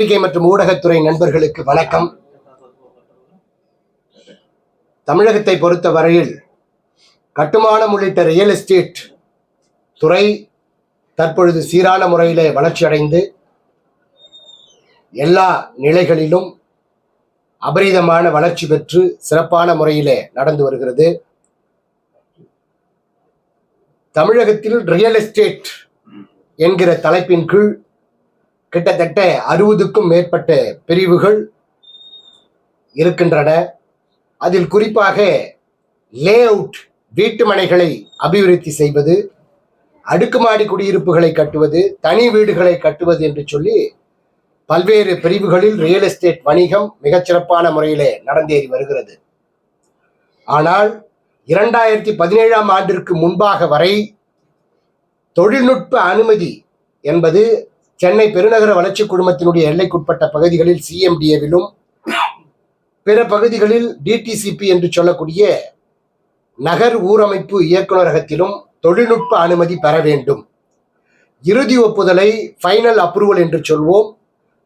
பத்திரிகை மற்றும் ஊடகத்துறை நண்பர்களுக்கு வணக்கம். தமிழகத்தை பொறுத்த வரையில் கட்டுமானம் உள்ளிட்ட ரியல் எஸ்டேட் துறை தற்பொழுது சீரான முறையிலே வளர்ச்சியடைந்து எல்லா நிலைகளிலும் அபரிதமான வளர்ச்சி பெற்று சிறப்பான முறையிலே நடந்து வருகிறது. தமிழகத்தில் ரியல் எஸ்டேட் என்கிற தலைப்பின் கீழ் கிட்டத்தட்ட அறுபதுக்கும் மேற்பட்ட பிரிவுகள் இருக்கின்றன. அதில் குறிப்பாக லே அவுட் வீட்டு மனைகளை அபிவிருத்தி செய்வது அடுக்குமாடி குடியிருப்புகளை கட்டுவது தனி வீடுகளை கட்டுவது என்று சொல்லி பல்வேறு பிரிவுகளில் ரியல் எஸ்டேட் வணிகம் மிகச்சிறப்பான முறையிலே நடந்தேறி வருகிறது. ஆனால் இரண்டாயிரத்தி பதினேழாம் ஆண்டிற்கு முன்பாக வரை தொழில்நுட்ப அனுமதி என்பது சென்னை பெருநகர வளர்ச்சி குழுமத்தினுடைய எல்லைக்குட்பட்ட பகுதிகளில் சிஎம்டிஏவிலும் பிற பகுதிகளில் டிடிசிபி என்று சொல்லக்கூடிய நகர் ஊரமைப்பு இயக்குநரகத்திலும் தொழில்நுட்ப அனுமதி பெற வேண்டும். இறுதி ஒப்புதலை ஃபைனல் அப்ரூவல் என்று சொல்வோம்.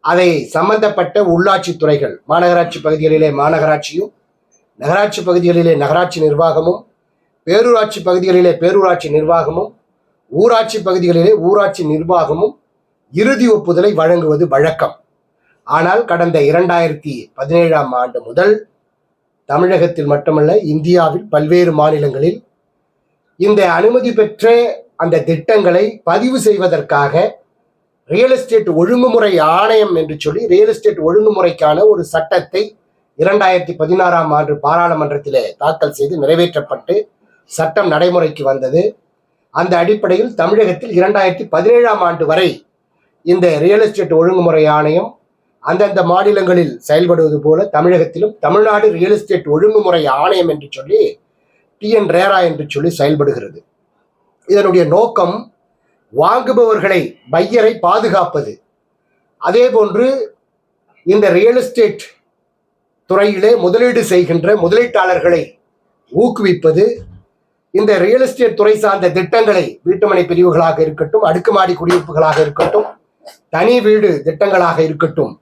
அதை சம்பந்தப்பட்ட உள்ளாட்சி துறைகள் மாநகராட்சி பகுதிகளிலே மாநகராட்சியும் நகராட்சி பகுதிகளிலே நகராட்சி நிர்வாகமும் பேரூராட்சி பகுதிகளிலே பேரூராட்சி நிர்வாகமும் ஊராட்சி பகுதிகளிலே ஊராட்சி நிர்வாகமும் இறுதி ஒப்புதலை வழங்குவது வழக்கம். ஆனால் கடந்த இரண்டாயிரத்தி பதினேழாம் ஆண்டு முதல் தமிழகத்தில் மட்டுமல்ல இந்தியாவில் பல்வேறு மாநிலங்களில் இந்த அனுமதி பெற்ற அந்த திட்டங்களை பதிவு செய்வதற்காக ரியல் எஸ்டேட் ஒழுங்குமுறை ஆணையம் என்று சொல்லி ரியல் எஸ்டேட் ஒழுங்குமுறைக்கான ஒரு சட்டத்தை இரண்டாயிரத்தி பதினாறாம் ஆண்டு பாராளுமன்றத்திலே தாக்கல் செய்து நிறைவேற்றப்பட்டு சட்டம் நடைமுறைக்கு வந்தது. அந்த அடிப்படையில் தமிழகத்தில் இரண்டாயிரத்தி பதினேழாம் ஆண்டு வரை இந்த ரியல் எஸ்டேட் ஒழுங்குமுறை ஆணையம் அந்தந்த மாநிலங்களில் செயல்படுவது போல தமிழகத்திலும் தமிழ்நாடு ரியல் எஸ்டேட் ஒழுங்குமுறை ஆணையம் என்று சொல்லி டிஎன் ரேரா என்று சொல்லி செயல்படுகிறது. இதனுடைய நோக்கம் வாங்குபவர்களை பையரை பாதுகாப்பது. அதே போன்று இந்த ரியல் எஸ்டேட் துறையிலே முதலீடு செய்கின்ற முதலீட்டாளர்களை ஊக்குவிப்பது இந்த ரியல் எஸ்டேட் துறை சார்ந்த திட்டங்களை வீட்டுமனை பிரிவுகளாக இருக்கட்டும் அடுக்குமாடி குடியிருப்புகளாக இருக்கட்டும் தனி வீடு திட்டங்களாக இருக்கட்டும்.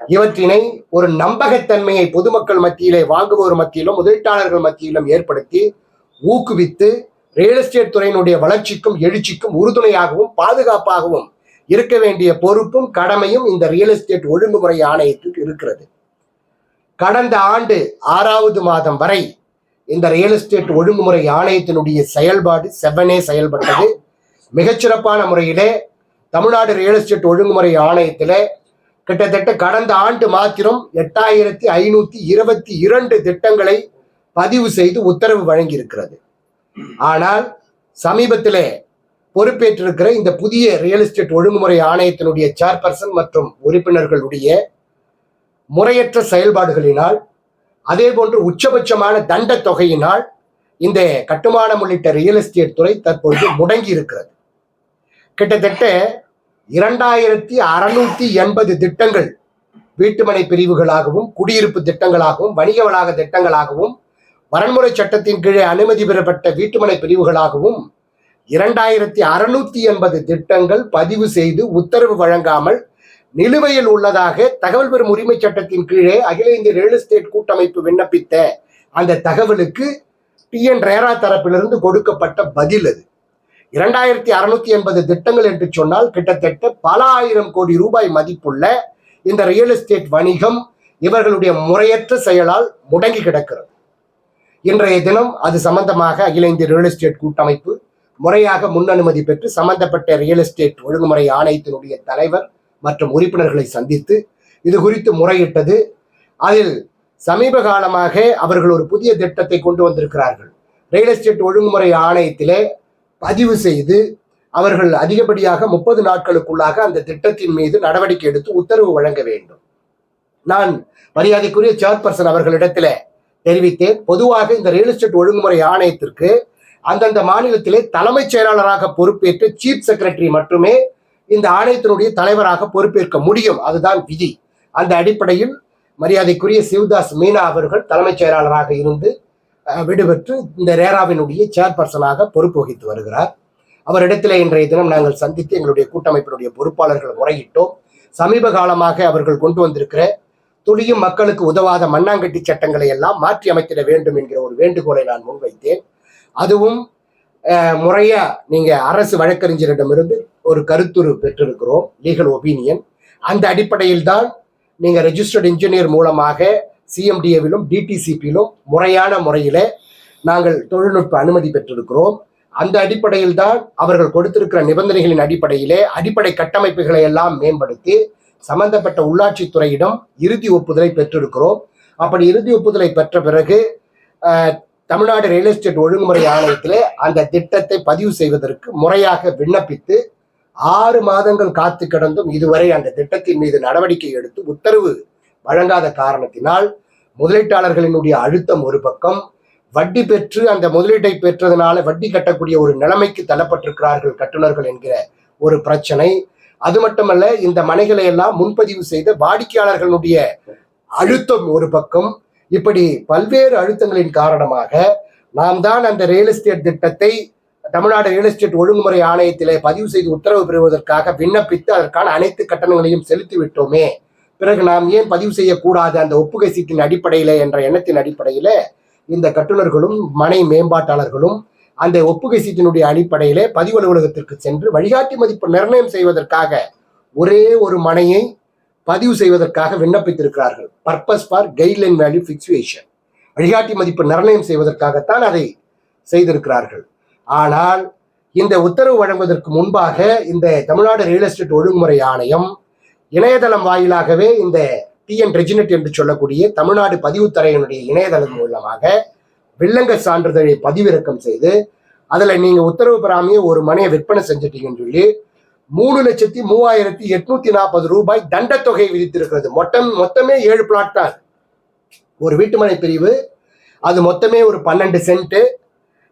இவற்றினை ஒரு நம்பகத்தன்மையை பொதுமக்கள் மத்தியிலே வாங்குவோர் மத்தியிலும் முதலீட்டாளர்கள் மத்தியிலும் ஏற்படுத்தி ஊக்குவித்து ரியல் எஸ்டேட் துறையினுடைய வளர்ச்சிக்கும் எழுச்சிக்கும் உறுதுணையாகவும் பாதுகாப்பாகவும் இருக்க வேண்டிய பொறுப்பும் கடமையும் இந்த ரியல் எஸ்டேட் ஒழுங்குமுறை ஆணையத்துக்கு இருக்கிறது. கடந்த ஆண்டு ஆறாவது மாதம் வரை இந்த ரியல் எஸ்டேட் ஒழுங்குமுறை ஆணையத்தினுடைய செயல்பாடு செவ்வனே செயல்பட்டது. மிகச்சிறப்பான முறையிலே தமிழ்நாடு ரியல் எஸ்டேட் ஒழுங்குமுறை ஆணையத்தில் கிட்டத்தட்ட கடந்த ஆண்டு மாத்திரம் எட்டாயிரத்தி ஐநூத்தி இருபத்தி இரண்டு திட்டங்களை பதிவு செய்து உத்தரவு வழங்கியிருக்கிறது. ஆனால் சமீபத்தில் பொறுப்பேற்றிருக்கிற இந்த புதிய ரியல் எஸ்டேட் ஒழுங்குமுறை ஆணையத்தினுடைய சேர்பர்சன் மற்றும் உறுப்பினர்களுடைய முறையற்ற செயல்பாடுகளினால் அதே போன்று உச்சபட்சமான தண்ட தொகையினால் இந்த கட்டுமானம் உள்ளிட்ட ரியல் எஸ்டேட் துறை தற்பொழுது முடங்கி இருக்கிறது கிட்டத்தட்ட இரண்டாயிரத்தி அறுநூத்தி எண்பது திட்டங்கள் வீட்டுமனை பிரிவுகளாகவும் குடியிருப்பு திட்டங்களாகவும் வணிக வளாக திட்டங்களாகவும் வரன்முறை சட்டத்தின் கீழே அனுமதி பெறப்பட்ட வீட்டுமனை பிரிவுகளாகவும் இரண்டாயிரத்தி அறுநூத்தி எண்பது திட்டங்கள் பதிவு செய்து உத்தரவு வழங்காமல் நிலுவையில் உள்ளதாக தகவல் பெறும் உரிமை சட்டத்தின் கீழே அகில இந்திய ரியல் எஸ்டேட் கூட்டமைப்பு விண்ணப்பித்த அந்த தகவலுக்கு டிஎன் ரேரா தரப்பிலிருந்து கொடுக்கப்பட்ட பதில் அது. இரண்டாயிரத்தி அறுநூத்தி எண்பது திட்டங்கள் என்று சொன்னால் கிட்டத்தட்ட பல ஆயிரம் கோடி ரூபாய் மதிப்புள்ள இந்த ரியல் எஸ்டேட் வணிகம் இவர்களுடைய முறையற்ற செயலால் முடங்கி கிடக்கிறது. இன்றைய தினம் அது சம்பந்தமாக அகில இந்திய ரியல் எஸ்டேட் கூட்டமைப்பு முறையாக முன் அனுமதி பெற்று சம்பந்தப்பட்ட ரியல் எஸ்டேட் ஒழுங்குமுறை ஆணையத்தினுடைய தலைவர் மற்றும் உறுப்பினர்களை சந்தித்து இது குறித்து முறையிட்டது. அதில் சமீப காலமாக அவர்கள் ஒரு புதிய திட்டத்தை கொண்டு வந்திருக்கிறார்கள். ரியல் எஸ்டேட் ஒழுங்குமுறை ஆணையத்திலே பதிவு செய்து அவர்கள் அதிகப்படியாக முப்பது நாட்களுக்குள்ளாக அந்த திட்டத்தின் மீது நடவடிக்கை எடுத்து உத்தரவு வழங்க வேண்டும். நான் மரியாதைக்குரிய சேர்பர்சன் அவர்களிடத்துல தெரிவித்தேன். பொதுவாக இந்த ரியல் எஸ்டேட் ஒழுங்குமுறை ஆணையத்திற்கு அந்தந்த மாநிலத்திலே தலைமைச் செயலாளராக பொறுப்பேற்று சீஃப் செக்ரட்டரி மட்டுமே இந்த ஆணையத்தினுடைய தலைவராக பொறுப்பேற்க முடியும். அதுதான் விதி. அந்த அடிப்படையில் மரியாதைக்குரிய சிவதாஸ் மீனா அவர்கள் தலைமைச் செயலாளராக இருந்து விடுபெற்று இந்த ரேராவினுடைய சேர்பர்சனாக பொறுப்பு வகித்து வருகிறார். அவரிடத்தில் இன்றைய தினம் நாங்கள் சந்தித்து எங்களுடைய கூட்டமைப்பினுடைய பொறுப்பாளர்கள் முறையிட்டோம். சமீப காலமாக அவர்கள் கொண்டு வந்திருக்கிற துளியும் மக்களுக்கு உதவாத மண்ணாங்கட்டி சட்டங்களை எல்லாம் மாற்றி அமைத்திட வேண்டும் என்கிற ஒரு வேண்டுகோளை நான் முன்வைத்தேன். அதுவும் முறையா நீங்க அரசு வழக்கறிஞரிடமிருந்து ஒரு கருத்துரு பெற்றிருக்கிறோம் லீகல் ஒபீனியன் அந்த அடிப்படையில் தான் நீங்க ரெஜிஸ்டர்ட் இன்ஜினியர் மூலமாக சிஎம்டிஏவிலும் டிடிசிபியிலும் முறையான முறையிலே நாங்கள் தொழில்நுட்ப அனுமதி பெற்றிருக்கிறோம். அந்த அடிப்படையில் தான் அவர்கள் கொடுத்திருக்கிற நிபந்தனைகளின் அடிப்படையிலே அடிப்படை கட்டமைப்புகளை எல்லாம் மேம்படுத்தி சம்பந்தப்பட்ட உள்ளாட்சித்துறையிடம் இறுதி ஒப்புதலை பெற்றிருக்கிறோம். அப்படி இறுதி ஒப்புதலை பெற்ற பிறகு தமிழ்நாடு ரியல் எஸ்டேட் ஒழுங்குமுறை ஆணையத்திலே அந்த திட்டத்தை பதிவு செய்வதற்கு முறையாக விண்ணப்பித்து ஆறு மாதங்கள் காத்து கிடந்தும் இதுவரை அந்த திட்டத்தின் மீது நடவடிக்கை எடுத்து உத்தரவு வழங்காத காரணத்தினால் முதலீட்டாளர்களினுடைய அழுத்தம் ஒரு பக்கம் வட்டி பெற்று அந்த முதலீட்டை பெற்றதுனால வட்டி கட்டக்கூடிய ஒரு நிலைமைக்கு தள்ளப்பட்டிருக்கிறார்கள் கட்டுநர்கள் என்கிற ஒரு பிரச்சனை. அது மட்டுமல்ல இந்த மனைகளை எல்லாம் முன்பதிவு செய்த வாடிக்கையாளர்களுடைய அழுத்தம் ஒரு பக்கம். இப்படி பல்வேறு அழுத்தங்களின் காரணமாக நாம் தான் அந்த ரியல் எஸ்டேட் திட்டத்தை தமிழ்நாடு ரியல் எஸ்டேட் ஒழுங்குமுறை ஆணையத்திலே பதிவு செய்து உத்தரவு பெறுவதற்காக விண்ணப்பித்து அதற்கான அனைத்து கட்டணங்களையும் செலுத்தி விட்டோமே பிறகு நாம் ஏன் பதிவு செய்யக்கூடாது அந்த ஒப்புகை சீட்டின் அடிப்படையில் என்ற எண்ணத்தின் அடிப்படையில் இந்த கட்டுநர்களும் மனை மேம்பாட்டாளர்களும் அந்த ஒப்புகை சீட்டினுடைய அடிப்படையிலே பதிவு அலுவலகத்திற்கு சென்று வழிகாட்டி மதிப்பு நிர்ணயம் செய்வதற்காக ஒரே ஒரு மனையை பதிவு செய்வதற்காக விண்ணப்பித்திருக்கிறார்கள். Purpose for guideline value fixation வழிகாட்டி மதிப்பு நிர்ணயம் செய்வதற்காகத்தான் அதை செய்திருக்கிறார்கள். ஆனால் இந்த உத்தரவு வழங்குவதற்கு முன்பாக இந்த தமிழ்நாடு ரியல் எஸ்டேட் ஒழுங்குமுறை ஆணையம் இணையதளம் வாயிலாகவே இந்த டிஎன் ரெஜினெட் என்று சொல்லக்கூடிய தமிழ்நாடு பதிவுத்துறையினுடைய இணையதளம் மூலமாக வில்லங்க சான்றிதழை பதிவிறக்கம் செய்து அதில் நீங்கள் உத்தரவு பெறாமையே ஒரு மனையை விற்பனை செஞ்சிட்டீங்கன்னு சொல்லி மூணு லட்சத்தி மூவாயிரத்தி எட்நூத்தி நாற்பது ரூபாய் தண்டத்தொகை விதித்திருக்கிறது. மொத்தம் மொத்தமே ஏழு பிளாட் தான். ஒரு வீட்டுமனை பிரிவு அது மொத்தமே ஒரு பன்னெண்டு சென்ட்டு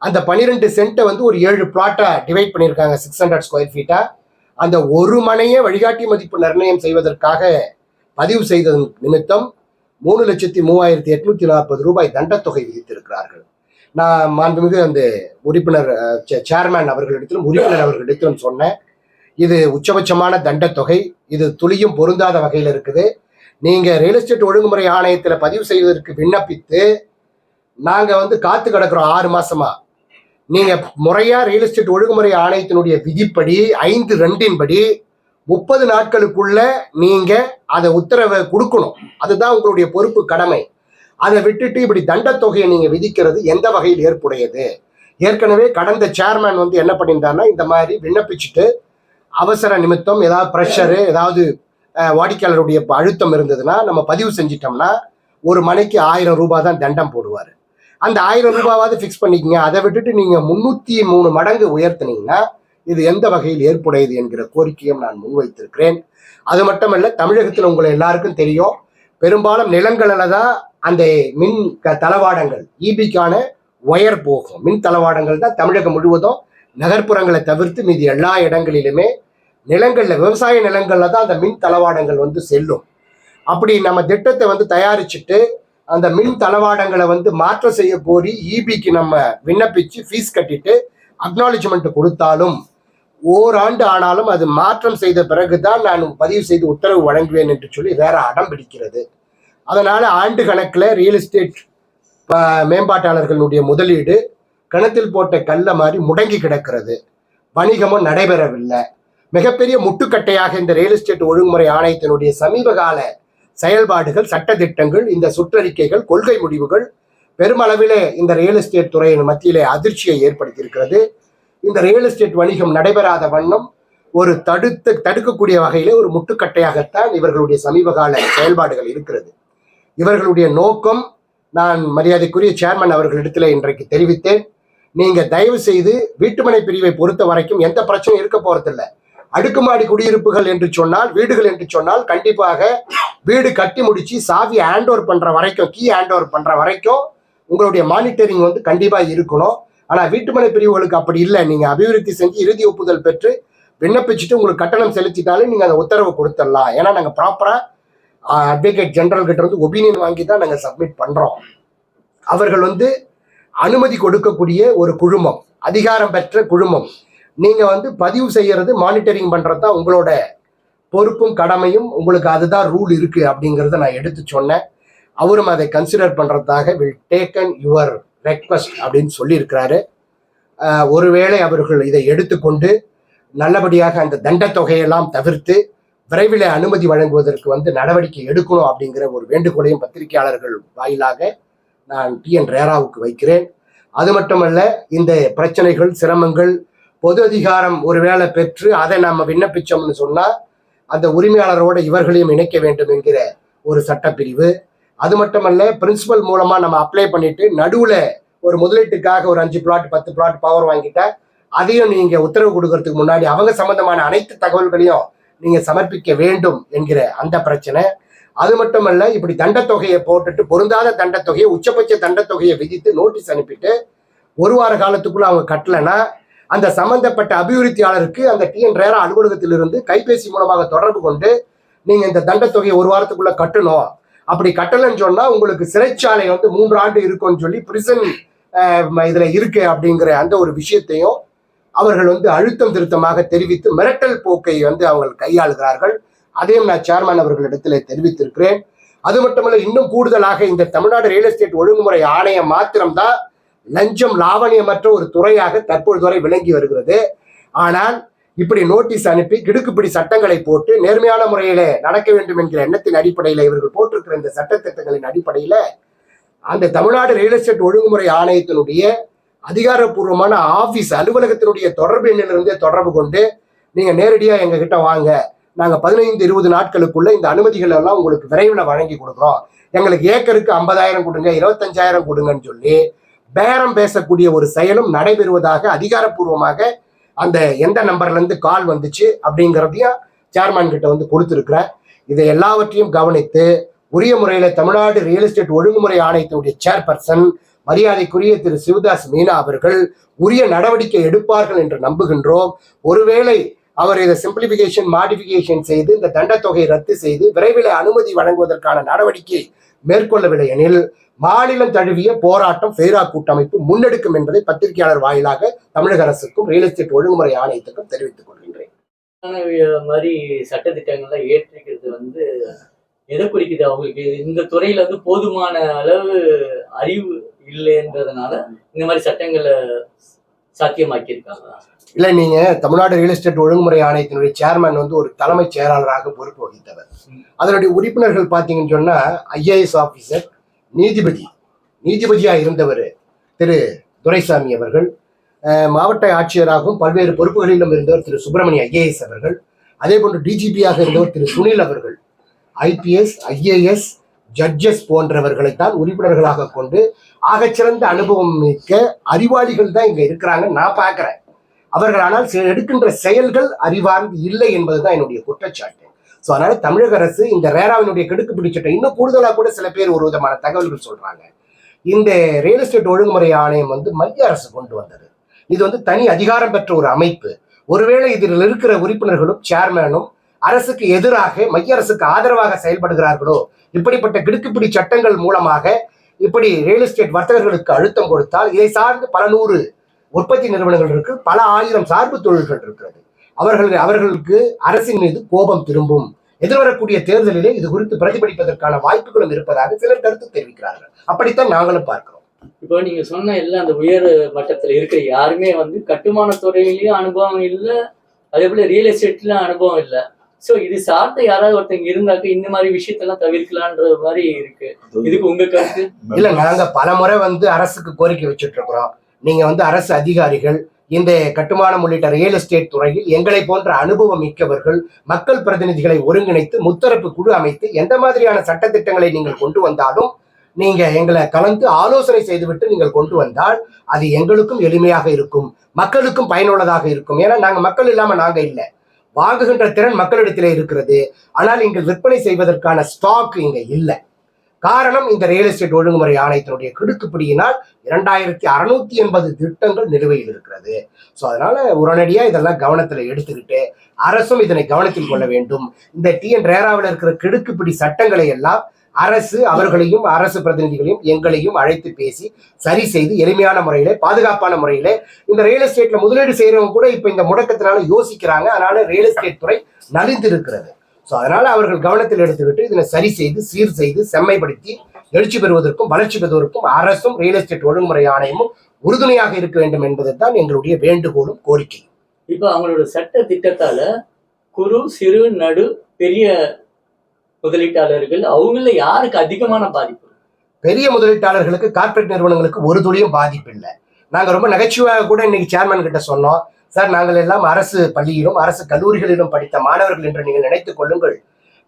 அந்த பன்னிரெண்டு சென்ட்டை வந்து ஒரு ஏழு பிளாட்டாக டிவைட் பண்ணியிருக்காங்க சிக்ஸ் ஹண்ட்ரட் ஸ்கொயர் ஃபீட்டாக அந்த ஒரு மனையை வழிகாட்டி மதிப்பு நிர்ணயம் செய்வதற்காக பதிவு செய்ததன் நிமித்தம் மூணு லட்சத்தி மூவாயிரத்தி எட்நூத்தி நாற்பது ரூபாய் தண்டத்தொகை விதித்திருக்கிறார்கள். நான் மாண்புமிகு அந்த உறுப்பினர் சே- சேர்மேன் அவர்களிடத்திலும் உறுப்பினர் அவர்களிடத்திலும் சொன்னேன். இது உச்சபட்சமான தண்டத்தொகை. இது துளியும் பொருந்தாத வகையில் இருக்குது. நீங்க ரியல் எஸ்டேட் ஒழுங்குமுறை ஆணையத்தில் பதிவு செய்வதற்கு விண்ணப்பித்து நாங்க வந்து காத்து கிடக்குறோம் ஆறு மாசமா. நீங்க முறையா ரியல் எஸ்டேட் ஒழுங்குமுறை ஆணையத்தினுடைய விதிப்படி ஐந்து ரெண்டின் படி முப்பது நாட்களுக்குள்ள நீங்க அதை உத்தரவை கொடுக்கணும். அதுதான் உங்களுடைய பொறுப்பு கடமை. அதை விட்டுட்டு இப்படி தண்டத்தொகையை நீங்க விதிக்கிறது எந்த வகையில் ஏற்புடையது? ஏற்கனவே கடந்த சேர்மேன் வந்து என்ன பண்ணியிருந்தாருன்னா இந்த மாதிரி விண்ணப்பிச்சுட்டு அவசர நிமித்தம் ஏதாவது ப்ரெஷரு ஏதாவது வாடிக்கையாளருடைய அழுத்தம் இருந்ததுன்னா நம்ம பதிவு செஞ்சிட்டோம்னா ஒரு மணிக்கு ஆயிரம் ரூபாய் தான் தண்டம் போடுவார். அந்த ஆயிரம் ரூபாவாவது ஃபிக்ஸ் பண்ணிக்கங்க. அதை விட்டுட்டு நீங்க முன்னூத்தி மூணு மடங்கு உயர்த்துனீங்கன்னா இது எந்த வகையில் ஏற்புடையது என்கிற கோரிக்கையும் நான் முன்வைத்திருக்கிறேன். அது மட்டுமல்ல தமிழகத்தில் உங்களை எல்லாருக்கும் தெரியும். பெரும்பாலும் நிலங்களில் தான் அந்த மின் க தளவாடங்கள் ஈபிக்கான ஒயர் போகும். மின் தளவாடங்கள் தான் தமிழகம் முழுவதும் நகர்ப்புறங்களை தவிர்த்து மீதி எல்லா இடங்களிலுமே நிலங்களில் விவசாய நிலங்களில் தான் அந்த மின் தளவாடங்கள் வந்து செல்லும். அப்படி நம்ம திட்டத்தை வந்து தயாரிச்சுட்டு அந்த மின் தளவாடங்களை வந்து மாற்றம் செய்ய போரி இபிக்கு நம்ம விண்ணப்பிச்சு ஃபீஸ் கட்டிட்டு அக்னாலஜ்மெண்ட் கொடுத்தாலும் ஓராண்டு ஆனாலும் அது மாற்றம் செய்த பிறகுதான் நான் பதிவு செய்து உத்தரவு வழங்குவேன் என்று சொல்லி வேற அடம் பிடிக்கிறது. அதனால ஆண்டு கணக்கில் ரியல் எஸ்டேட் மேம்பாட்டாளர்களுடைய முதலீடு கிணத்தில் போட்ட கல்லை மாதிரி முடங்கி கிடக்கிறது. வணிகமும் நடைபெறவில்லை. மிகப்பெரிய முட்டுக்கட்டையாக இந்த ரியல் எஸ்டேட் ஒழுங்குமுறை ஆணையத்தினுடைய சமீப செயல்பாடுகள் சட்ட திட்டங்கள் இந்த சுற்றறிக்கைகள் கொள்கை முடிவுகள் பெருமளவிலே இந்த ரியல் எஸ்டேட் துறையின் மத்தியிலே அதிர்ச்சியை ஏற்படுத்தியிருக்கிறது. இந்த ரியல் எஸ்டேட் வணிகம் நடைபெறாத வண்ணம் ஒரு தடுத்து தடுக்கக்கூடிய வகையிலே ஒரு முட்டுக்கட்டையாகத்தான் இவர்களுடைய சமீபகால செயல்பாடுகள் இருக்கிறது. இவர்களுடைய நோக்கம் நான் மரியாதைக்குரிய சேர்மன் அவர்களிடத்தில் இன்றைக்கு தெரிவித்தேன் நீங்க தயவு செய்து வீட்டுமனை பிரிவை பொறுத்த வரைக்கும் எந்த பிரச்சனையும் இருக்க போறதில்ல. அடுக்குமாடி குடியிருப்புகள் என்று சொன்னால் வீடுகள் என்று சொன்னால் கண்டிப்பாக வீடு கட்டி முடிச்சு சாவி ஹேண்ட் ஓவர் வரைக்கும் கீ ஹேண்ட் ஓவர் வரைக்கும் உங்களுடைய மானிட்டரிங் வந்து கண்டிப்பாக இருக்கணும். ஆனால் வீட்டுமனை பிரிவுகளுக்கு அப்படி இல்லை. நீங்கள் அபிவிருத்தி செஞ்சு இறுதி ஒப்புதல் பெற்று விண்ணப்பிச்சுட்டு உங்களுக்கு கட்டணம் செலுத்திட்டாலும் நீங்கள் அந்த உத்தரவு கொடுத்துடலாம். ஏன்னா நாங்கள் ப்ராப்பராக அட்வொகேட் ஜெனரல் கிட்ட இருந்து ஒபீனியன் வாங்கி தான் நாங்கள் சப்மிட் பண்ணுறோம் அவர்கள் வந்து அனுமதி கொடுக்கக்கூடிய ஒரு குழுமம் அதிகாரம் பெற்ற குழுமம். நீங்க வந்து பதிவு செய்யறது மானிட்டரிங் பண்றது தான் உங்களோட பொறுப்பும் கடமையும். உங்களுக்கு அதுதான் ரூல் இருக்கு அப்படிங்கிறத நான் எடுத்து சொன்னேன். அவரும் அதை கன்சிடர் பண்றதாக வில் டேக்கன் யுவர் ரெக்வஸ்ட் அப்படின்னு சொல்லியிருக்கிறாரு. ஒருவேளை அவர்கள் இதை எடுத்துக்கொண்டு நல்லபடியாக அந்த தண்ட தொகையெல்லாம் தவிர்த்து விரைவில் அனுமதி வழங்குவதற்கு வந்து நடவடிக்கை எடுக்கணும் அப்படிங்கிற ஒரு வேண்டுகோளையும் பத்திரிகையாளர்கள் வாயிலாக நான் டி என் ரேராவுக்கு வைக்கிறேன். அது மட்டுமல்ல இந்த பிரச்சனைகள் சிரமங்கள் பொது அதிகாரம் ஒருவேளை பெற்று அதை நம்ம விண்ணப்பிச்சோம்னு சொன்னால் அந்த உரிமையாளரோட இவர்களையும் இணைக்க வேண்டும் என்கிற ஒரு சட்டப்பிரிவு. அது மட்டுமல்ல பிரின்சிபல் மூலமாக நம்ம அப்ளை பண்ணிட்டு நடுவில் ஒரு முதலீட்டுக்காக ஒரு அஞ்சு பிளாட் பத்து பிளாட் பவர் வாங்கிட்டா அதையும் நீங்கள் உத்தரவு கொடுக்கறதுக்கு முன்னாடி அவங்க சம்பந்தமான அனைத்து தகவல்களையும் நீங்கள் சமர்ப்பிக்க வேண்டும் என்கிற அந்த பிரச்சனை. அது மட்டுமல்ல இப்படி தண்டத்தொகையை போட்டுட்டு பொருந்தாத தண்டத்தொகையை உச்சபட்ச தண்டத்தொகையை விதித்து நோட்டீஸ் அனுப்பிட்டு ஒரு வார காலத்துக்குள்ள அவங்க கட்டலைன்னா அந்த சம்பந்தப்பட்ட அபிவிருத்தியாளருக்கு அந்த டிஎன் ரேரா அலுவலகத்திலிருந்து கைபேசி மூலமாக தொடர்பு கொண்டு நீங்க இந்த தண்டத்தொகையை ஒரு வாரத்துக்குள்ள கட்டணும். அப்படி கட்டலைன்னு சொன்னா உங்களுக்கு சிறைச்சாலை வந்து மூன்று ஆண்டு இருக்கும்னு சொல்லி பிரிசன் இதுல இருக்கு அப்படிங்கிற அந்த ஒரு விஷயத்தையும் அவர்கள் வந்து அழுத்தம் திருத்தமாக தெரிவித்து மிரட்டல் போக்கை வந்து அவங்க கையாளுகிறார்கள். அதையும் நான் சேர்மன் அவர்களிடத்தில் தெரிவித்திருக்கிறேன். அது மட்டுமல்ல இன்னும் கூடுதலாக இந்த தமிழ்நாடு ரியல் எஸ்டேட் ஒழுங்குமுறை ஆணையம் மாத்திரம்தான் லஞ்சம் லாவணியமற்ற ஒரு துறையாக தற்பொழுது வரை விளங்கி வருகிறது. ஆனால் இப்படி நோட்டீஸ் அனுப்பி கிடுக்குப்பிடி சட்டங்களை போட்டு நேர்மையான முறையில நடக்க வேண்டும் என்கிற எண்ணத்தின் அடிப்படையில் இவர்கள் போட்டிருக்கிற இந்த சட்டத்திட்டங்களின் அடிப்படையில அந்த தமிழ்நாடு ரியல் எஸ்டேட் ஒழுங்குமுறை ஆணையத்தினுடைய அதிகாரப்பூர்வமான ஆபீஸ் அலுவலகத்தினுடைய தொடர்பு எண்ணிலிருந்தே தொடர்பு கொண்டு நீங்க நேரடியா எங்க கிட்ட வாங்க. நாங்க பதினைந்து இருபது நாட்களுக்குள்ள இந்த அனுமதிகள் எல்லாம் உங்களுக்கு விரைவில் வழங்கி கொடுக்குறோம். எங்களுக்கு ஏக்கருக்கு ஐம்பதாயிரம் கொடுங்க இருபத்தஞ்சாயிரம் கொடுங்கன்னு சொல்லி பேரம் பேசக்கூடிய ஒரு செயலும் நடைபெறுவதாக அதிகாரப்பூர்வமாக அந்த எந்த நம்பர்லேருந்து கால் வந்துச்சு அப்படிங்கிறதையும் சேர்மேன் கிட்ட வந்து கொடுத்துருக்குறேன் இதை எல்லாவற்றையும் கவனித்து உரிய முறையில் தமிழ்நாடு ரியல் எஸ்டேட் ஒழுங்குமுறை ஆணையத்தினுடைய சேர்பர்சன் மரியாதைக்குரிய திரு சிவதாஸ் மீனா அவர்கள் உரிய நடவடிக்கை எடுப்பார்கள் என்று நம்புகின்றோம். ஒருவேளை அவர் இதை சிம்பிளிஃபிகேஷன் மாடிஃபிகேஷன் செய்து இந்த தண்டத்தொகையை ரத்து செய்து விரைவில் அனுமதி வழங்குவதற்கான நடவடிக்கை மேற்கொள்ளவில்லை எனில் மாநிலம் தழுவிய போராட்டம் ஃபெய்ரா கூட்டமைப்பு முன்னெடுக்கும் என்பதை பத்திரிகையாளர் வாயிலாக தமிழக அரசுக்கும் ரியல் எஸ்டேட் ஒழுங்குமுறை ஆணையத்துக்கும் தெரிவித்துக் கொள்கின்றேன். மாதிரி சட்டத்திட்டங்கள்லாம் ஏற்றிக்கிறது வந்து எதை குறிக்குது அவங்களுக்கு? இந்த துறையில வந்து போதுமான அளவு அறிவு இல்லைன்றதுனால இந்த மாதிரி சட்டங்களை சாத்தியமாக்கி இருக்காங்க இல்ல நீங்க தமிழ்நாடு ரியல் எஸ்டேட் ஒழுங்குமுறை ஆணையத்தினுடைய சேர்மன் வந்து ஒரு தலைமைச் செயலாளராக பொறுப்பு வகித்தவர். அதனுடைய உறுப்பினர்கள் பாத்தீங்கன்னு சொன்னா ஐஏஎஸ் ஆபீசர் நீதிபதி நீதிபதியா இருந்தவர் திரு துரைசாமி அவர்கள் மாவட்ட ஆட்சியராகவும் பல்வேறு பொறுப்புகளிலும் இருந்தவர் திரு சுப்பிரமணிய ஐஏஎஸ் அவர்கள் அதே போன்று டிஜிபியாக இருந்தவர் திரு சுனில் அவர்கள் ஐபிஎஸ் ஐஏஎஸ் ஜட்ஜஸ் போன்றவர்களைத்தான் உறுப்பினர்களாக கொண்டு ஆகச்சிறந்த அனுபவம் மிக்க அறிவாளிகள் தான் இங்க இருக்கிறாங்க நான் பார்க்குறேன். அவர்கள் ஆனால் எடுக்கின்ற செயல்கள் அறிவார்ந்து இல்லை என்பதுதான் என்னுடைய குற்றச்சாட்டு. ஸோ அதனால தமிழக அரசு இந்த ரேராவினுடைய கெடுக்கு பிடிச்சிட்ட இன்னும் கூடுதலாக கூட சில பேர் ஒரு விதமான தகவல்கள் சொல்றாங்க. இந்த ரியல் எஸ்டேட் ஒழுங்குமுறை ஆணையம் வந்து மத்திய அரசு கொண்டு வந்தது. இது வந்து தனி அதிகாரம் பெற்ற ஒரு அமைப்பு. ஒருவேளை இதில் இருக்கிற உறுப்பினர்களும் சேர்மேனும் அரசுக்கு எதிராக மைய அரசுக்கு ஆதரவாக செயல்படுகிறார்களோ இப்படிப்பட்ட கிடுக்குப்பிடி சட்டங்கள் மூலமாக இப்படி ரியல் எஸ்டேட் வர்த்தகர்களுக்கு அழுத்தம் கொடுத்தால் இதை சார்ந்து பல நூறு உற்பத்தி நிறுவனங்கள் இருக்கு பல ஆயிரம் சார்பு தொழில்கள் இருக்கிறது. அவர்கள் அவர்களுக்கு அரசின் மீது கோபம் திரும்பும். எதிர்வரக்கூடிய தேர்தலிலே இது குறித்து பிரதிபலிப்பதற்கான வாய்ப்புகளும் இருப்பதாக சிலர் கருத்து தெரிவிக்கிறார்கள். அப்படித்தான் நாங்களும் பார்க்கிறோம். இப்போ நீங்க சொன்ன எல்லாம் அந்த உயர் மட்டத்துல இருக்கிற யாருமே வந்து கட்டுமான துறையிலயும் அனுபவம் இல்லை அதே போல ரியல் எஸ்டேட்ல அனுபவம் இல்லை. சோ இது சார்ந்த யாராவது ஒருத்தங்க இருந்தாக்க இந்த மாதிரி விஷயத்தெல்லாம் தவிர்க்கலான்ற மாதிரி இருக்கு. இதுக்கு உங்க கருத்து? இல்ல நாங்க பல முறை வந்து அரசுக்கு கோரிக்கை வச்சுட்டு இருக்கிறோம். நீங்க வந்து அரசு அதிகாரிகள் இந்த கட்டுமானம் உள்ளிட்ட ரியல் எஸ்டேட் துறையில் எங்களை போன்ற அனுபவம் மிக்கவர்கள் மக்கள் பிரதிநிதிகளை ஒருங்கிணைத்து முத்தரப்பு குழு அமைத்து எந்த மாதிரியான சட்டத்திட்டங்களை நீங்கள் கொண்டு வந்தாலும் நீங்க எங்களை கலந்து ஆலோசனை செய்துவிட்டு நீங்கள் கொண்டு வந்தால் அது எங்களுக்கும் எளிமையாக இருக்கும் மக்களுக்கும் பயனுள்ளதாக இருக்கும். ஏன்னா நாங்க மக்கள் இல்லாம நாங்க இல்லை. வாங்குகின்ற திறன் மக்களிடத்திலே இருக்கிறது. ஆனால் இங்கு விற்பனை செய்வதற்கான ஸ்டாக் இங்க இல்லை. காரணம் இந்த ரியல் எஸ்டேட் ஒழுங்குமுறை ஆணையத்தினுடைய கிடுக்குப்பிடியினால் இரண்டாயிரத்தி அறுநூத்தி எண்பது திட்டங்கள் நிலுவையில் இருக்கிறது. ஸோ அதனால உடனடியாக இதெல்லாம் கவனத்தில் எடுத்துக்கிட்டு அரசும் இதனை கவனத்தில் கொள்ள வேண்டும். இந்த டிஎன் ரேராவில் இருக்கிற கிடுக்குப்பிடி சட்டங்களை எல்லாம் அரசு அவர்களையும் அரசு பிரதிநிதிகளையும் எங்களையும் அழைத்து பேசி சரி செய்து எளிமையான முறையில பாதுகாப்பான முறையில இந்த ரியல் எஸ்டேட்ல முதலீடு செய்யறவங்க கூட இப்ப இந்த முடக்கத்தினால யோசிக்கிறாங்க. அதனால ரியல் எஸ்டேட் துறை நலிந்திருக்கிறது. ஸோ அதனால அவர்கள் கவனத்தில் எடுத்துக்கிட்டு இதனை சரி செய்து சீர் செய்து செம்மைப்படுத்தி எழுச்சி பெறுவதற்கும் வளர்ச்சி பெறுவதற்கும் அரசும் ரியல் எஸ்டேட் ஒழுங்குமுறை ஆணையமும் உறுதுணையாக இருக்க வேண்டும் என்பதுதான் எங்களுடைய வேண்டுகோளும் கோரிக்கை இப்ப அவங்களோட சட்ட திட்டத்தால குறு சிறு நடு பெரிய முதலீட்டாளர்கள் அவங்கள யாருக்கு அதிகமான பாதிப்பு? பெரிய முதலீட்டாளர்களுக்கு கார்ப்பரேட் நிறுவனங்களுக்கு ஒரு துளியும் பாதிப்பு இல்லை. நாங்கள் ரொம்ப நகைச்சுவையாக கூட இன்னைக்கு சேர்மன் கிட்ட சொன்னோம். சார் நாங்கள் எல்லாம் அரசு பள்ளியிலும் அரசு கல்லூரிகளிலும் படித்த மாணவர்கள் என்று நீங்கள் நினைத்துக் கொள்ளுங்கள்.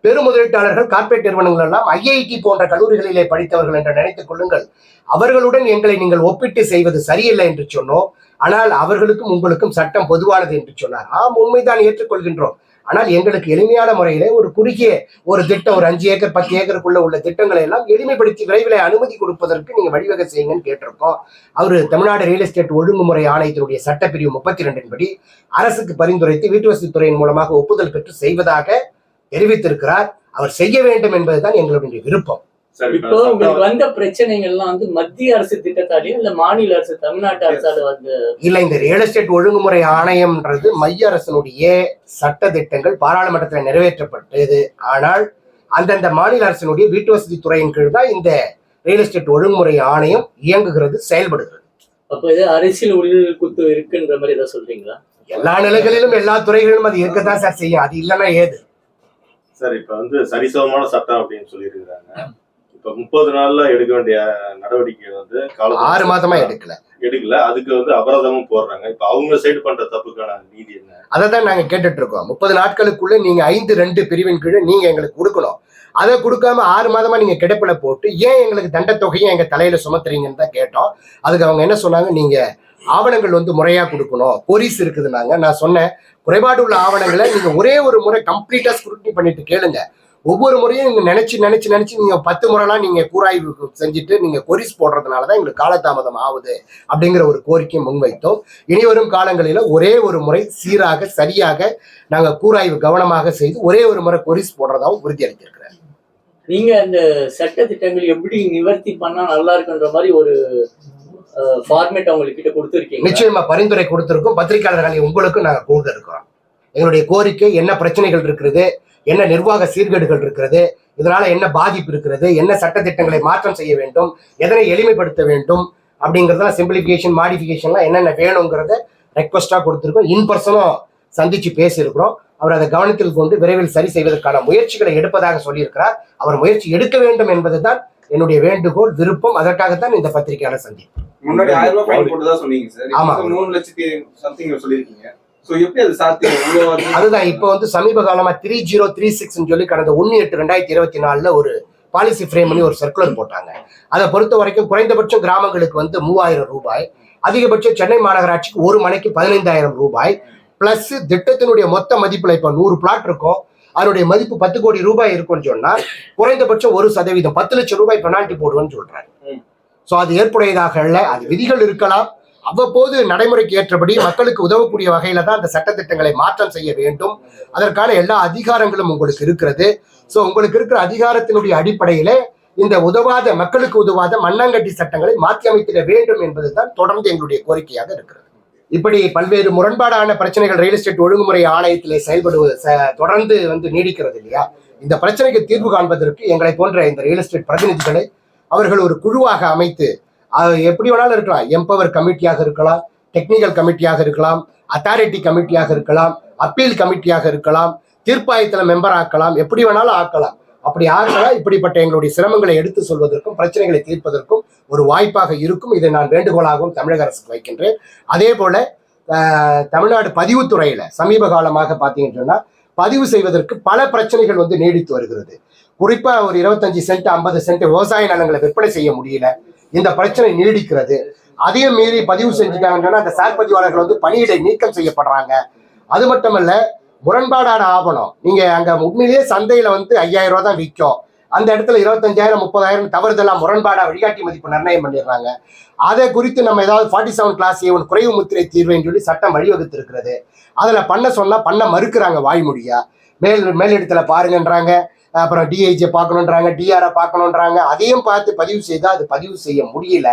பெருமுதலீட்டாளர்கள் கார்ப்பரேட் நிறுவனங்கள் எல்லாம் ஐஐடி போன்ற கல்லூரிகளிலே படித்தவர்கள் என்று நினைத்துக் கொள்ளுங்கள். அவர்களுடன் எங்களை நீங்கள் ஒப்பிட்டு செய்வது சரியில்லை என்று சொன்னோம். ஆனால் அவர்களுக்கும் உங்களுக்கும் சட்டம் பொதுவானது என்று சொன்னார். ஆம் உண்மைதான் ஏற்றுக்கொள்கின்றோம். ஆனால் எங்களுக்கு எளிமையான முறையிலே ஒரு குறுகிய ஒரு திட்டம் ஒரு அஞ்சு ஏக்கர் பத்து ஏக்கருக்குள்ள உள்ள திட்டங்களை எல்லாம் எளிமைப்படுத்தி விரைவில் அனுமதி கொடுப்பதற்கு நீங்க வழிவகை செய்யுங்கன்னு கேட்டிருக்கோம். அவர் தமிழ்நாடு ரியல் எஸ்டேட் ஒழுங்குமுறை ஆணையத்தினுடைய சட்டப்பிரிவு முப்பத்தி ரெண்டின் படி அரசுக்கு பரிந்துரைத்து வீட்டு வசதித்துறையின் மூலமாக ஒப்புதல் பெற்று செய்வதாக தெரிவித்திருக்கிறார். அவர் செய்ய வேண்டும் என்பதுதான் எங்களுடைய விருப்பம். இப்போ உங்களுக்கு வந்த பிரச்சனைகள்லாம் வந்து மத்திய அரசு திட்டத்தாலேயும் இல்ல மாநில அரசு தமிழ்நாட்டு அரசால வந்து இல்ல இந்த ரியல் எஸ்டேட் ஒழுங்குமுறை ஆணையம்ன்றது மைய அரசினுடைய சட்ட திட்டங்கள் பாராளுமன்றத்தில் நிறைவேற்றப்பட்டது. ஆனால் அந்தந்த மாநில அரசினுடைய வீட்டு வசதி துறையின் கீழ் தான் இந்த ரியல் எஸ்டேட் ஒழுங்குமுறை ஆணையம் இயங்குகிறது செயல்படுகிறது. அப்ப இது அரசியல் உள் குத்து இருக்குன்ற மாதிரி ஏதாவது சொல்றீங்களா? எல்லா நிலைகளிலும் எல்லா துறைகளிலும் அது இருக்கத்தான் சார் செய்யும். அது இல்லைன்னா ஏது? சார் இப்ப வந்து சரிசமமான சட்டம் அப்படின்னு சொல்லியிருக்கிறாங்க. இப்ப முப்பது நாள்ல எடுக்க வேண்டிய நடவடிக்கை வந்து ஆறு மாதமா எடுக்கல. எடுக்கல. அதுக்கு வந்து அபராதமும் போடுறாங்க. இப்ப அவங்க சைடு பண்ற தப்புக்கான நீதி என்ன? அதை தான் நாங்க கேட்டுட்டு இருக்கோம் முப்பது நாட்களுக்குள்ள நீங்க ஐந்து ரெண்டு பிரிவின் கீழ் நீங்க எங்களுக்கு கொடுக்கணும். அதை கொடுக்காம ஆறு மாதமா நீங்க கிடப்பில போட்டு ஏன் எங்களுக்கு தண்டத்தொகையை எங்க தலையில சுமத்துறீங்கன்னு தான் கேட்டோம். அதுக்கு அவங்க என்ன சொன்னாங்க? நீங்க ஆவணங்கள் வந்து முறையா கொடுக்கணும். போலீஸ் இருக்குதுன்னாங்க. நான் சொன்னேன். குறைபாடு உள்ள ஆவணங்களை நீங்க ஒரே ஒரு முறை கம்ப்ளீட்டா ஸ்க்ரூட்டினி பண்ணிட்டு கேளுங்க. ஒவ்வொரு முறையும் நீங்க நினைச்சு நினைச்சு நினைச்சு நீங்க பத்து முறைலாம் நீங்க கூராய்வு செஞ்சுட்டு நீங்க கொரிஸ் போடுறதுனால தான் எங்களுக்கு காலதாமதம் ஆகுது அப்படிங்கிற ஒரு கோரிக்கையை முன்வைத்தோம். இனி வரும் காலங்களில் ஒரே ஒரு முறை சீராக சரியாக நாங்க கூராய்வு கவனமாக செய்து ஒரே ஒரு முறை கொரிஸ் போடுறதாவும் உறுதியளித்திருக்கிறேன் நீங்க அந்த சட்ட திட்டங்கள் எப்படி நிவர்த்தி பண்ணா நல்லா இருக்குன்ற மாதிரி ஒரு ஃபார்மேட் அவங்களுக்கு கிட்ட கொடுத்துருக்கீங்க நிச்சயமா பரிந்துரை கொடுத்திருக்கோம். பத்திரிகையாளர்களை உங்களுக்கும் நாங்க கொடுக்க இருக்கிறோம் எங்களுடைய கோரிக்கை என்ன பிரச்சனைகள் இருக்கிறது என்ன நிர்வாக சீர்கேடுகள் இருக்கிறது இதனால என்ன பாதிப்பு இருக்கிறது என்ன சட்டத்திட்டங்களை மாற்றம் செய்ய வேண்டும் எதனை எளிமைப்படுத்த வேண்டும் அப்படிங்கிறதெல்லாம் சிம்பிளிஃபிகேஷன் மாடிஃபிகேஷன்லாம் என்னென்ன வேணுங்கிறத ரெக்வஸ்டா கொடுத்துருக்கோம். இன் பர்சனும் சந்திச்சு பேசியிருக்கிறோம். அவர் அதை கவனத்தில் கொண்டு விரைவில் சரி செய்வதற்கான முயற்சிகளை எடுப்பதாக சொல்லியிருக்கிறார். அவர் முயற்சி எடுக்க வேண்டும் என்பதுதான் என்னுடைய வேண்டுகோள் விருப்பம். அதற்காகத்தான் இந்த பத்திரிகையாளர் சந்திப்பு. முன்னாடி ஆயிரம் ரூபாய் சொன்னீங்க சார். ஆமா. மூணு லட்சத்தி சம்திங் சொல்லியிருக்கீங்க. சோ எப்படி அது சாத்தியம்? அதுதான் இப்போ வந்து சமீப காலமா த்ரீ ஜீரோ த்ரீ சிக்ஸ் சொல்லி கடந்த ஒன்னு எட்டு ரெண்டாயிரத்தி இருபத்தி நாலுல ஒரு பாலிசி ஃப்ரேம் பண்ணி ஒரு சர்க்குலர் போட்டாங்க அதை பொறுத்த வரைக்கும் குறைந்தபட்சம் கிராமங்களுக்கு வந்து மூவாயிரம் ரூபாய் அதிகபட்சம் சென்னை மாநகராட்சிக்கு ஒரு மணிக்கு பதினைந்தாயிரம் ரூபாய் பிளஸ் திட்டத்தினுடைய மொத்த மதிப்புல இப்போ நூறு பிளாட் இருக்கும் அதனுடைய மதிப்பு பத்து கோடி ரூபாய் இருக்கும்னு சொன்னா குறைந்தபட்சம் ஒரு சதவீதம் பத்து லட்சம் ரூபாய் பெனால்டி போடுவேன்னு சொல்றாரு. சோ அது ஏற்புடையதாக அல்ல அது விதிகள் இருக்கலாம் அவ்வப்போது நடைமுறைக்கு ஏற்றபடி மக்களுக்கு உதவக்கூடிய வகையில தான் அந்த சட்டத்திட்டங்களை மாற்றம் செய்ய வேண்டும். அதற்கான எல்லா அதிகாரங்களும் உங்களுக்கு இருக்கிறது. ஸோ உங்களுக்கு இருக்கிற அதிகாரத்தினுடைய அடிப்படையில இந்த உதவாத மக்களுக்கு உதவாத மண்ணாங்கட்டி சட்டங்களை மாற்றி அமைத்திட வேண்டும் என்பதுதான் தொடர்ந்து எங்களுடைய கோரிக்கையாக இருக்கிறது. இப்படி பல்வேறு முரண்பாடான பிரச்சனைகள் ரியல் எஸ்டேட் ஒழுங்குமுறை ஆணையத்திலே செயல்படுவது ச- தொடர்ந்து வந்து நீடிக்கிறது இல்லையா? இந்த பிரச்சனைக்கு தீர்வு காண்பதற்கு எங்களை போன்ற இந்த ரியல் எஸ்டேட் பிரதிநிதிகளை அவர்கள் ஒரு குழுவாக அமைத்து எப்படி வேணாலும் இருக்கலாம். எம்பவர் கமிட்டியாக இருக்கலாம் டெக்னிக்கல் கமிட்டியாக இருக்கலாம் அத்தாரிட்டி கமிட்டியாக இருக்கலாம் அப்பீல் கமிட்டியாக இருக்கலாம் தீர்ப்பாயத்தில் மெம்பர் ஆக்கலாம் எப்படி வேணாலும் ஆக்கலாம். அப்படி ஆக்கலாம் இப்படிப்பட்ட எங்களுடைய சிரமங்களை எடுத்து சொல்வதற்கும் பிரச்சனைகளை தீர்ப்பதற்கும் ஒரு வாய்ப்பாக இருக்கும். இதை நான் வேண்டுகோளாகவும் தமிழக அரசுக்கு வைக்கின்றேன். அதே போல தமிழ்நாடு பதிவுத்துறையில சமீப காலமாக பார்த்தீங்கன்னா பதிவு செய்வதற்கு பல பிரச்சனைகள் வந்து நீடித்து வருகிறது. குறிப்பாக ஒரு இருபத்தஞ்சு சென்ட் ஐம்பது சென்ட் விவசாய நிலங்களை விற்பனை செய்ய முடியல. இந்த பிரச்சனை நீடிக்கிறது. அதையும் மீறி பதிவு செஞ்சுட்டாங்கன்னா அந்த சார் பதிவாளர்கள் வந்து பணியிடை நீக்கம் செய்யப்படுறாங்க. அது மட்டுமல்ல முரண்பாடான ஆவணம். நீங்க அங்க உண்மையிலேயே சந்தையில வந்து ஐயாயிரம் ரூபா தான் விற்கும். அந்த இடத்துல இருபத்தஞ்சாயிரம் முப்பதாயிரம் தவறுதெல்லாம் முரண்பாடா வழிகாட்டி மதிப்பு நிர்ணயம் பண்ணிடுறாங்க. அதை குறித்து நம்ம ஏதாவது ஃபார்ட்டி செவன் கிளாஸ் ஏவன் குறைவு முத்திரை தீர்வுன்னு சொல்லி சட்டம் வழிவகுத்து இருக்கிறது அதுல பண்ண சொன்னா பண்ண மறுக்கிறாங்க வாய்மொழியா. மேல் மேலிடத்துல பாருங்கன்றாங்க. அப்புறம் டிஐஜியை பார்க்கணுன்றாங்க டிஆரை பார்க்கணுன்றாங்க அதையும் பார்த்து பதிவு செய்தால் அது பதிவு செய்ய முடியல.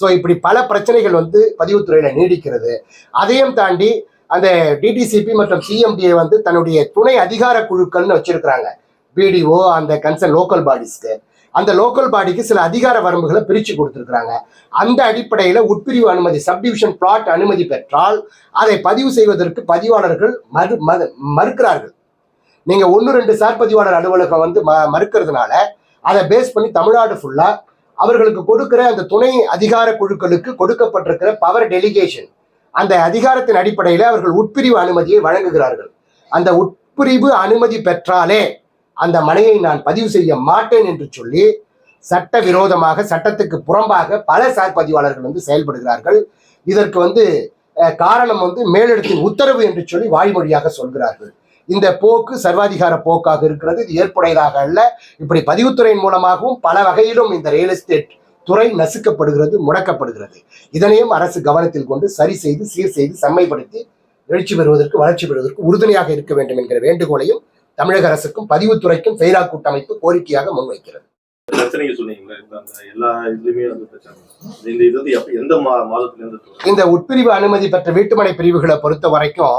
ஸோ இப்படி பல பிரச்சனைகள் வந்து பதிவுத்துறையில் நீடிக்கிறது. அதையும் தாண்டி அந்த டிடிசிபி மற்றும் சிஎம்டிஏ வந்து தன்னுடைய துணை அதிகார குழுக்கள்னு வச்சிருக்கிறாங்க. பிடிஓ அந்த கன்சர்ன் லோக்கல் பாடிஸ்க்கு அந்த லோக்கல் பாடிக்கு சில அதிகார வரம்புகளை பிரித்து கொடுத்துருக்குறாங்க. அந்த அடிப்படையில் உட்பிரிவு அனுமதி சப்டிவிஷன் பிளாட் அனுமதி பெற்றால் அதை பதிவு செய்வதற்கு பதிவாளர்கள் மறு மறு- மறுக்கிறார்கள். நீங்கள் ஒன்று ரெண்டு சார் பதிவாளர் அலுவலகம் வந்து ம மறுக்கிறதுனால அதை பேஸ் பண்ணி தமிழ்நாடு ஃபுல்லாக அவர்களுக்கு கொடுக்கிற அந்த துணை அதிகார குழுக்களுக்கு கொடுக்கப்பட்டிருக்கிற பவர் டெலிகேஷன் அந்த அதிகாரத்தின் அடிப்படையில் அவர்கள் உட்பிரிவு அனுமதியை வழங்குகிறார்கள். அந்த உட்பிரிவு அனுமதி பெற்றாலே அந்த மனையை நான் பதிவு செய்ய மாட்டேன் என்று சொல்லி சட்ட விரோதமாக சட்டத்துக்கு புறம்பாக பல சார் பதிவாளர்கள் வந்து செயல்படுகிறார்கள். இதற்கு வந்து காரணம் வந்து மேலிடத்தின் உத்தரவு என்று சொல்லி வாய்மொழியாக சொல்கிறார்கள். இந்த போக்கு சர்வாதிகார போக்காக இருக்கிறது. இது ஏற்புடையதாக அல்ல. இப்படி பதிவுத்துறையின் மூலமாகவும் பல வகையிலும் இந்த ரியல் எஸ்டேட் துறை நசுக்கப்படுகிறது முடக்கப்படுகிறது. இதனையும் அரசு கவனத்தில் கொண்டு சரி செய்து சீர் செய்து செம்மைப்படுத்தி எழுச்சி பெறுவதற்கு வளர்ச்சி பெறுவதற்கு உறுதுணையாக இருக்க வேண்டும் என்கிற வேண்டுகோளையும் தமிழக அரசுக்கும் பதிவுத்துறைக்கும் ஃபெய்ரா கூட்டமைப்பு கோரிக்கையாக முன்வைக்கிறது? இந்த உட்பிரிவு அனுமதி பெற்ற வீட்டுமனை பிரிவுகளை பொறுத்த வரைக்கும்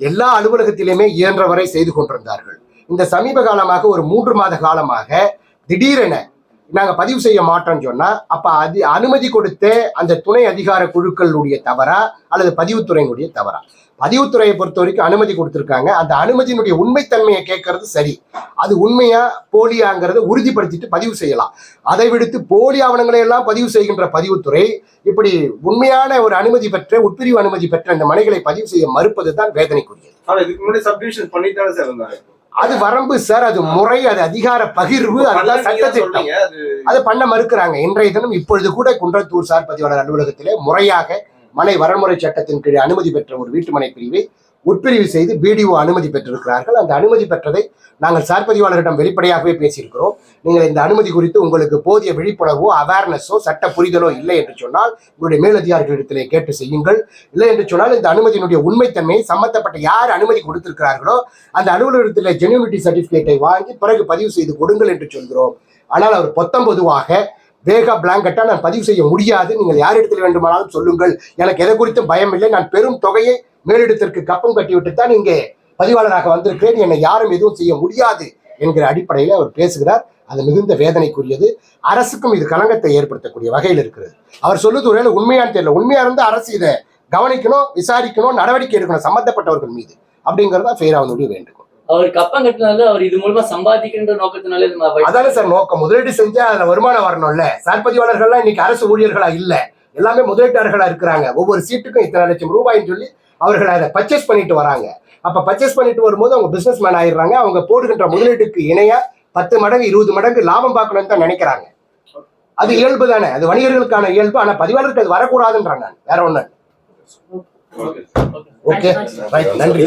எல்லா அலுவலகத்திலுமே இயன்றவரை செய்து கொண்டிருந்தார்கள். இந்த சமீப காலமாக ஒரு மூன்று மாத காலமாக திடீரென நாங்க பதிவு செய்ய மாட்டோம்னு சொன்னா அப்ப அது அனுமதி கொடுத்த அந்த துணை அதிகார குழுக்களுடைய தவறா அல்லது பதிவுத்துறையினுடைய தவறா? பதிவுத்துறையை பொறுத்த வரைக்கும் அனுமதி கொடுத்திருக்காங்க. அந்த அனுமதியினுடைய உண்மைத்தன்மையை கேட்கறது சரி. அது உண்மையா போலியாங்கிறத உறுதிப்படுத்திட்டு பதிவு செய்யலாம். அதை விடுத்து போலி ஆவணங்களை எல்லாம் பதிவு செய்கின்ற பதிவுத்துறை இப்படி உண்மையான ஒரு அனுமதி பெற்ற உட்பிரிவு அனுமதி பெற்ற இந்த மனைகளை பதிவு செய்ய மறுப்பது தான் வேதனைக்குரியது அது வரம்பு சார் அது முறை அது அதிகார பகிர்வு அதெல்லாம் சட்டத்திட்டம். அதை பண்ண மறுக்கிறாங்க. இன்றைய தினம் இப்பொழுது கூட குன்றத்தூர் சார் பதிவாளர் அலுவலகத்திலே முறையாக மனை வரன்முறை சட்டத்தின் கீழ் அனுமதி பெற்ற ஒரு வீட்டுமனை பிரிவை உட்பிரிவு செய்து பிடிஓ அனுமதி பெற்றிருக்கிறார்கள். அந்த அனுமதி பெற்றதை நாங்கள் சார்பதிவாளரிடம் வெளிப்படையாகவே பேசியிருக்கிறோம். நீங்கள் இந்த அனுமதி குறித்து உங்களுக்கு போதிய விழிப்புணர்வோ அவேர்னஸோ சட்ட புரிதலோ இல்லை என்று சொன்னால் உங்களுடைய மேலதிகாரிகளிடத்திலே கேட்டு செய்யுங்கள். இல்லை என்று சொன்னால் இந்த அனுமதியினுடைய உண்மைத்தன்மையை சம்பந்தப்பட்ட யார் அனுமதி கொடுத்திருக்கிறார்களோ அந்த அலுவலகத்தில் ஜெனியூனிட்டி சர்டிபிகேட்டை வாங்கி பிறகு பதிவு செய்து கொடுங்கள் என்று சொல்கிறோம். ஆனால் அவர் பொத்தம் பொதுவாக வேகா பிளாங்கெட்டா நான் பதிவு செய்ய முடியாது. நீங்கள் யாரிடத்தில் வேண்டுமானாலும் சொல்லுங்கள். எனக்கு எதை குறித்தும் பயம் இல்லை. நான் பெரும் தொகையை மேலிடத்திற்கு கப்பம் கட்டிவிட்டு தான் இங்கே பதிவாளராக வந்திருக்கிறேன். என்னை யாரும் எதுவும் செய்ய முடியாது என்கிற அடிப்படையில் அவர் பேசுகிறார். அது மிகுந்த வேதனைக்குரியது. அரசுக்கும் இது கலங்கத்தை ஏற்படுத்தக்கூடிய வகையில் இருக்கிறது. அவர் சொல்லுது ஒருவேளை உண்மையான்னு தெரியல. உண்மையா இருந்து அரசு இதை கவனிக்கணும் விசாரிக்கணும் நடவடிக்கை எடுக்கணும் சம்பந்தப்பட்டவர்கள் மீது. அப்படிங்கிறது தான் ஃபெய்ராவனுடைய வேண்டுகோள். அவர் கப்பம் கட்டினால அவர் இது மூலமா சம்பாதிக்கின்ற நோக்கத்தினால அதானே சார் நோக்கம். முதலீடு செஞ்சா அதுல வருமானம் வரணும்ல. சார் பதிவாளர்கள்லாம் இன்னைக்கு அரசு ஊழியர்களா இல்ல. எல்லாமே முதலீட்டாளர்களா இருக்கிறாங்க. ஒவ்வொரு சீட்டுக்கும் இத்தனை லட்சம் ரூபாய்ன்னு சொல்லி அவர்கள் அதை பர்ச்சேஸ் பண்ணிட்டு வராங்க. அப்ப பர்ச்சேஸ் பண்ணிட்டு வரும்போது அவங்க பிசினஸ் மேன் ஆயிடுறாங்க. அவங்க போடுகின்ற முதலீட்டுக்கு இணையா பத்து மடங்கு இருபது மடங்கு லாபம் பார்க்கணும்னு தான் நினைக்கிறாங்க. அது இயல்பு தானே. அது வணிகர்களுக்கான இயல்பு. ஆனா பதிவாளருக்கு அது வரக்கூடாதுன்றான் நான் வேற ஒண்ணு ஓகே ஓகே ரைட் நன்றி.